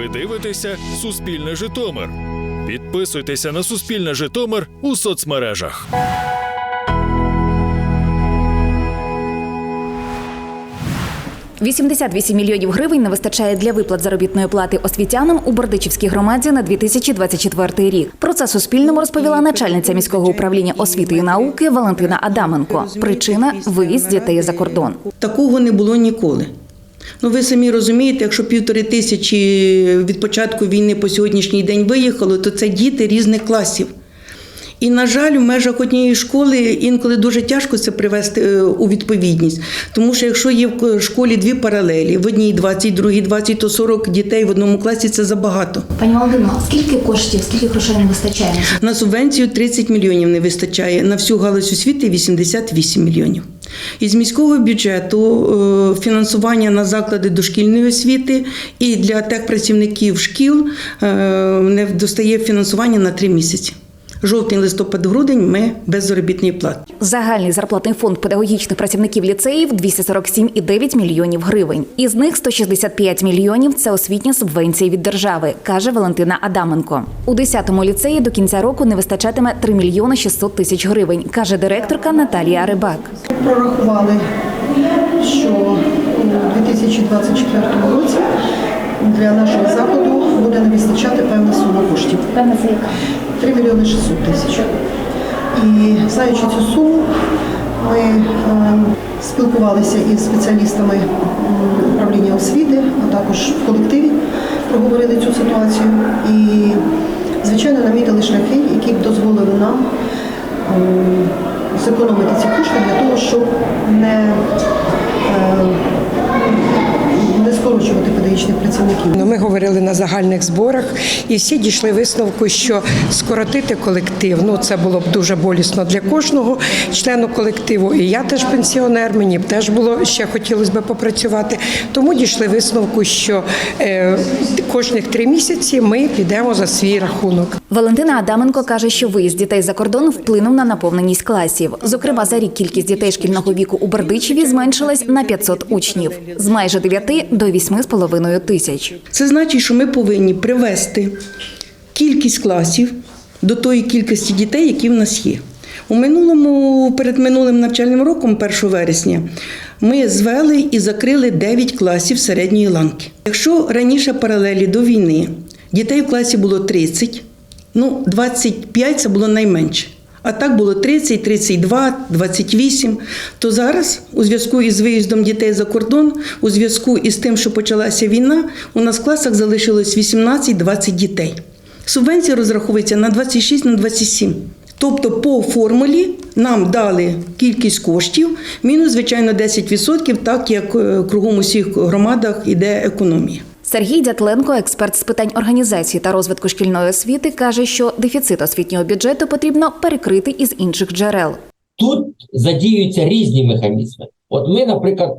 Ви дивитеся Суспільне Житомир. Підписуйтеся на Суспільне Житомир у соцмережах. – 88 мільйонів гривень не вистачає для виплат заробітної плати освітянам у Бердичівській громаді на 2024 рік. Про це Суспільному розповіла начальниця міського управління освіти і науки Валентина Адаменко. Причина виїзд дітей за кордон. Такого не було ніколи. Ну, ви самі розумієте, якщо півтори тисячі від початку війни по сьогоднішній день виїхало, то це діти різних класів. І, на жаль, в межах однієї школи інколи дуже тяжко це привести е, у відповідність. Тому що якщо є в школі дві паралелі, в одній 20, в другій 20, то 40 дітей в одному класі це забагато. Пані Валентино, скільки коштів, скільки грошей не вистачає? На субвенцію 30 мільйонів не вистачає, на всю галузь освіти 88 мільйонів. Із міського бюджету е, фінансування на заклади дошкільної освіти і для техпрацівників шкіл е, не достає фінансування на три місяці. Жовтень, листопад, грудень ми без заробітної плати. Загальний зарплатний фонд педагогічних працівників ліцеїв 247,9 мільйонів гривень. Із них 165 мільйонів це освітня субвенція від держави, каже Валентина Адаменко. У 10-му ліцеї до кінця року не вистачатиме 3 мільйони 600 тисяч гривень, каже директорка Наталія Рибак. прорахували, що у 2024 році для нашого закладу буде не вистачати певна сума коштів. Певне це яка? 3 мільйони 600 тисяч. І знаючи цю суму, ми е, спілкувалися із спеціалістами управління освіти, а також в колективі проговорили цю ситуацію. І, звичайно, намітили шляхи, які б дозволили нам м, зекономити ці кошти для того, щоб не, е, не педагогічних працівників. Ну, Ми говорили на загальних зборах, і всі дійшли висновку, що скоротити колектив ну це було б дуже болісно для кожного члену колективу. І я теж пенсіонер, мені б теж було ще хотілося б попрацювати. Тому дійшли висновку, що е, кожних три місяці ми підемо за свій рахунок. Валентина Адаменко каже, що виїзд дітей за кордон вплинув на наповненість класів. Зокрема, за рік кількість дітей шкільного віку у Бердичеві зменшилась на 500 учнів з майже 9 до 8,5 тисяч. Це значить, що ми повинні привести кількість класів до тої кількості дітей, які в нас є. У минулому, перед минулим навчальним роком, 1 вересня, ми звели і закрили 9 класів середньої ланки. Якщо раніше паралелі до війни дітей в класі було 30, ну 25 це було найменше. А так було 30, 32, 28. То зараз, у зв'язку із виїздом дітей за кордон, у зв'язку із тим, що почалася війна, у нас в класах залишилось 18-20 дітей. Субвенція розраховується на 26 на 27. Тобто по формулі нам дали кількість коштів, мінус, звичайно, 10%, так як е, кругом у всіх громадах іде економія. Сергій Дятленко, експерт з питань організації та розвитку шкільної освіти, каже, що дефіцит освітнього бюджету потрібно перекрити із інших джерел. Тут задіюються різні механізми. От ми, наприклад,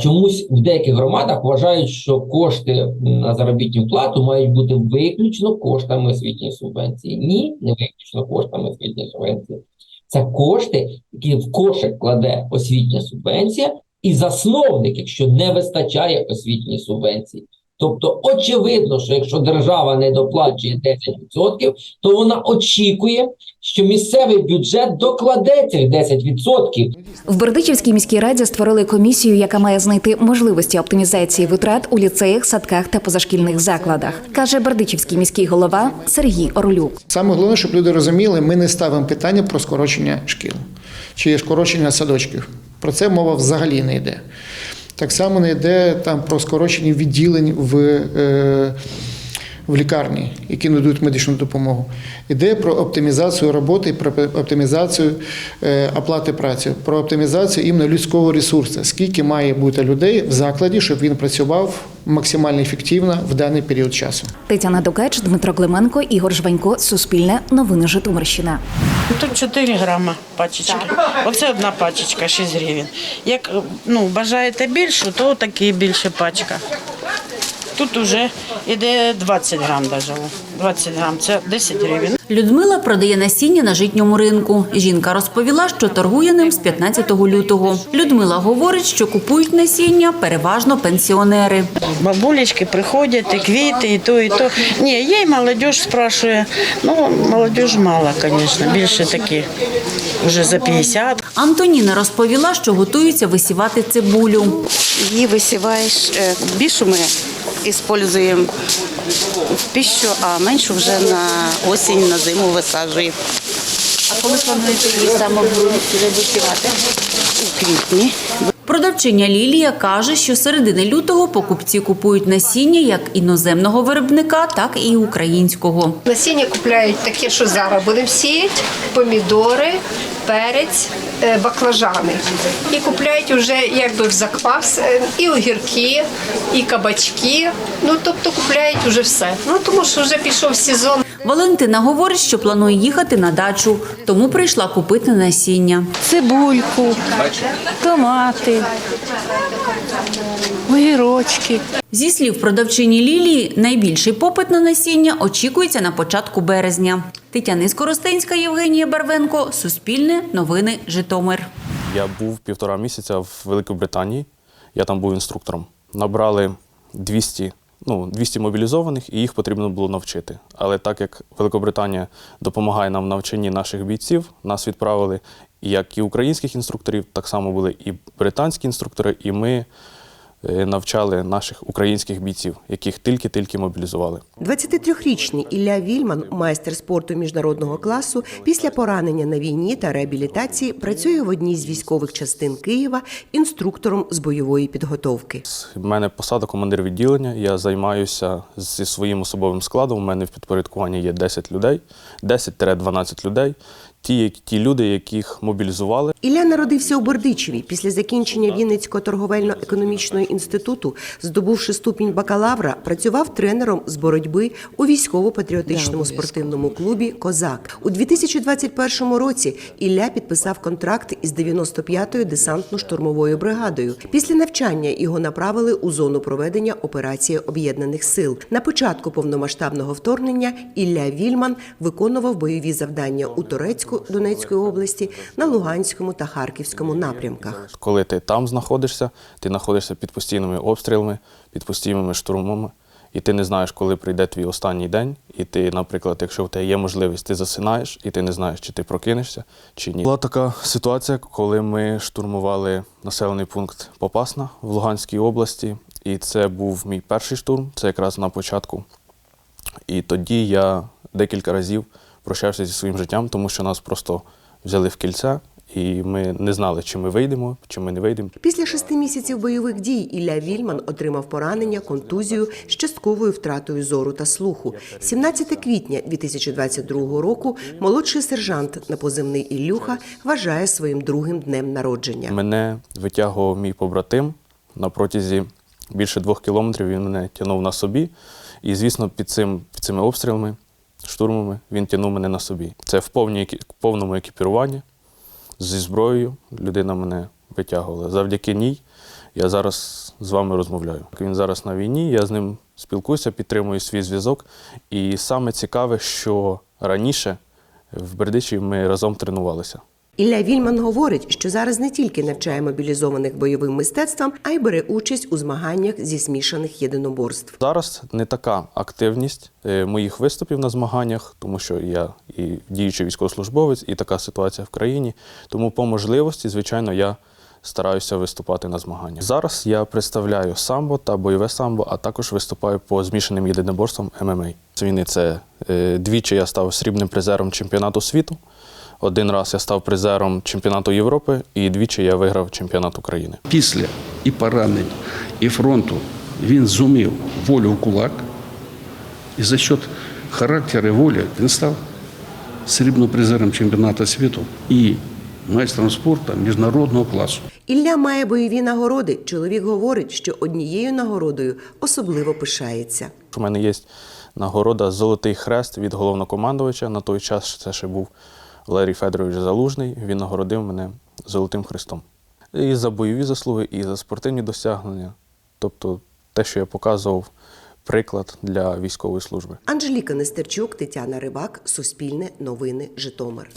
чомусь в деяких громадах вважають, що кошти на заробітну плату мають бути виключно коштами освітньої субвенції. Ні, не виключно коштами освітньої субвенції. Це кошти, які в кошик кладе освітня субвенція, і засновник, якщо не вистачає освітньої субвенції. Тобто, очевидно, що якщо держава не доплачує 10%, то вона очікує, що місцевий бюджет докладе цих 10%. В Бердичівській міській раді створили комісію, яка має знайти можливості оптимізації витрат у ліцеях, садках та позашкільних закладах, каже Бердичівський міський голова Сергій Орлюк. Саме головне, щоб люди розуміли, ми не ставимо питання про скорочення шкіл чи скорочення садочків. Про це мова взагалі не йде. Так само не йде там про скорочення відділень в, е, в лікарні, які надають медичну допомогу. Йде про оптимізацію роботи, про оптимізацію е, оплати праці, про оптимізацію іменно людського ресурсу. Скільки має бути людей в закладі, щоб він працював максимально ефективно в даний період часу. Тетяна Дукач, Дмитро Клименко, Ігор Жванько, Суспільне, Новини Житомирщина. Тут 4 грама пачечки. Оце одна пачечка, 6 гривень. Як ну, бажаєте більшу, то такі більше пачка. Тут вже йде 20 грам даже. 20 грам, це 10 гривень. Людмила продає насіння на житньому ринку. Жінка розповіла, що торгує ним з 15 лютого. Людмила говорить, що купують насіння переважно пенсіонери. Бабулечки приходять, і квіти, і то, і то. Ні, є й молодь спрашує. Ну, молодь мало, звісно, більше такі, вже за 50. Антоніна розповіла, що готується висівати цибулю. Її висіваєш, е, більшу ми використовуємо в пищу, а меншу вже на осінь, на зиму висаджуємо. А коли плануєте її саме висівати? У квітні. Продавчиня Лілія каже, що середини лютого покупці купують насіння як іноземного виробника, так і українського. Насіння купляють таке, що зараз будемо сіяти, помідори, перець, е, баклажани. І купляють вже якби в заквас е, і огірки, і кабачки. Ну тобто купляють вже все. Ну тому що вже пішов сезон. Валентина говорить, що планує їхати на дачу, тому прийшла купити насіння. цибульку, томати, огірочки. Зі слів продавчині Лілії, найбільший попит на насіння очікується на початку березня. Тетяна Скоростенська, Євгенія Барвенко, Суспільне, Новини, Житомир. Я був півтора місяця в Великобританії. Я там був інструктором. Набрали 200, ну, 200 мобілізованих, і їх потрібно було навчити. Але так як Великобританія допомагає нам в навчанні наших бійців, нас відправили як і українських інструкторів, так само були і британські інструктори, і ми навчали наших українських бійців, яких тільки-тільки мобілізували. 23-річний Ілля Вільман, майстер спорту міжнародного класу, після поранення на війні та реабілітації працює в одній з військових частин Києва інструктором з бойової підготовки. У мене посада командир відділення. Я займаюся зі своїм особовим складом. У мене в підпорядкуванні є 10 людей, 10-12 людей. Ті, які- ті люди, яких мобілізували. Ілля народився у Бердичеві. Після закінчення Вінницького торговельно-економічного інституту, здобувши ступінь бакалавра, працював тренером з боротьби у військово-патріотичному спортивному клубі Козак. У 2021 році Ілля підписав контракт із 95-ю десантно-штурмовою бригадою. Після навчання його направили у зону проведення операції об'єднаних сил. На початку повномасштабного вторгнення Ілля Вільман виконував бойові завдання у Торецьку Донецької області, на Луганському та Харківському напрямках. Коли ти там знаходишся, ти знаходишся під постійними обстрілами, під постійними штурмами, і ти не знаєш, коли прийде твій останній день. І ти, наприклад, якщо в тебе є можливість, ти засинаєш, і ти не знаєш, чи ти прокинешся, чи ні. Була така ситуація, коли ми штурмували населений пункт Попасна в Луганській області, і це був мій перший штурм, це якраз на початку. І тоді я декілька разів прощався зі своїм життям, тому що нас просто взяли в кільце, і ми не знали, чи ми вийдемо, чи ми не вийдемо. Після шести місяців бойових дій Ілля Вільман отримав поранення, контузію з частковою втратою зору та слуху. 17 квітня 2022 року молодший сержант на позивний Ілюха вважає своїм другим днем народження. Мене витягував мій побратим на протязі більше двох кілометрів. Він мене тягнув на собі. І, звісно, під, цим, під цими обстрілами, штурмами він тянув мене на собі. Це в повній, повному екіпіруванні зі зброєю. Людина мене витягувала. Завдяки ній я зараз з вами розмовляю. Він зараз на війні, я з ним спілкуюся, підтримую свій зв'язок. І саме цікаве, що раніше в Бердичі ми разом тренувалися. Ілля Вільман говорить, що зараз не тільки навчає мобілізованих бойовим мистецтвам, а й бере участь у змаганнях зі змішаних єдиноборств. Зараз не така активність е, моїх виступів на змаганнях, тому що я і діючий військовослужбовець, і така ситуація в країні. Тому по можливості, звичайно, я стараюся виступати на змаганнях. Зараз я представляю самбо та бойове самбо, а також виступаю по змішаним єдиноборствам ММА. З війни це е, двічі я став срібним призером чемпіонату світу. Один раз я став призером чемпіонату Європи, і двічі я виграв чемпіонат України. Після і поранень, і фронту він зумів волю в кулак, і за счет характеру і волі він став срібним призером чемпіонату світу і майстром спорту міжнародного класу. Ілля має бойові нагороди. Чоловік говорить, що однією нагородою особливо пишається. У мене є нагорода Золотий хрест від головнокомандувача. На той час це ще був Валерій Федорович Залужний. Він нагородив мене Золотим Хрестом. І за бойові заслуги, і за спортивні досягнення. Тобто те, що я показував приклад для військової служби. Анжеліка Нестерчук, Тетяна Рибак, Суспільне новини, Житомир.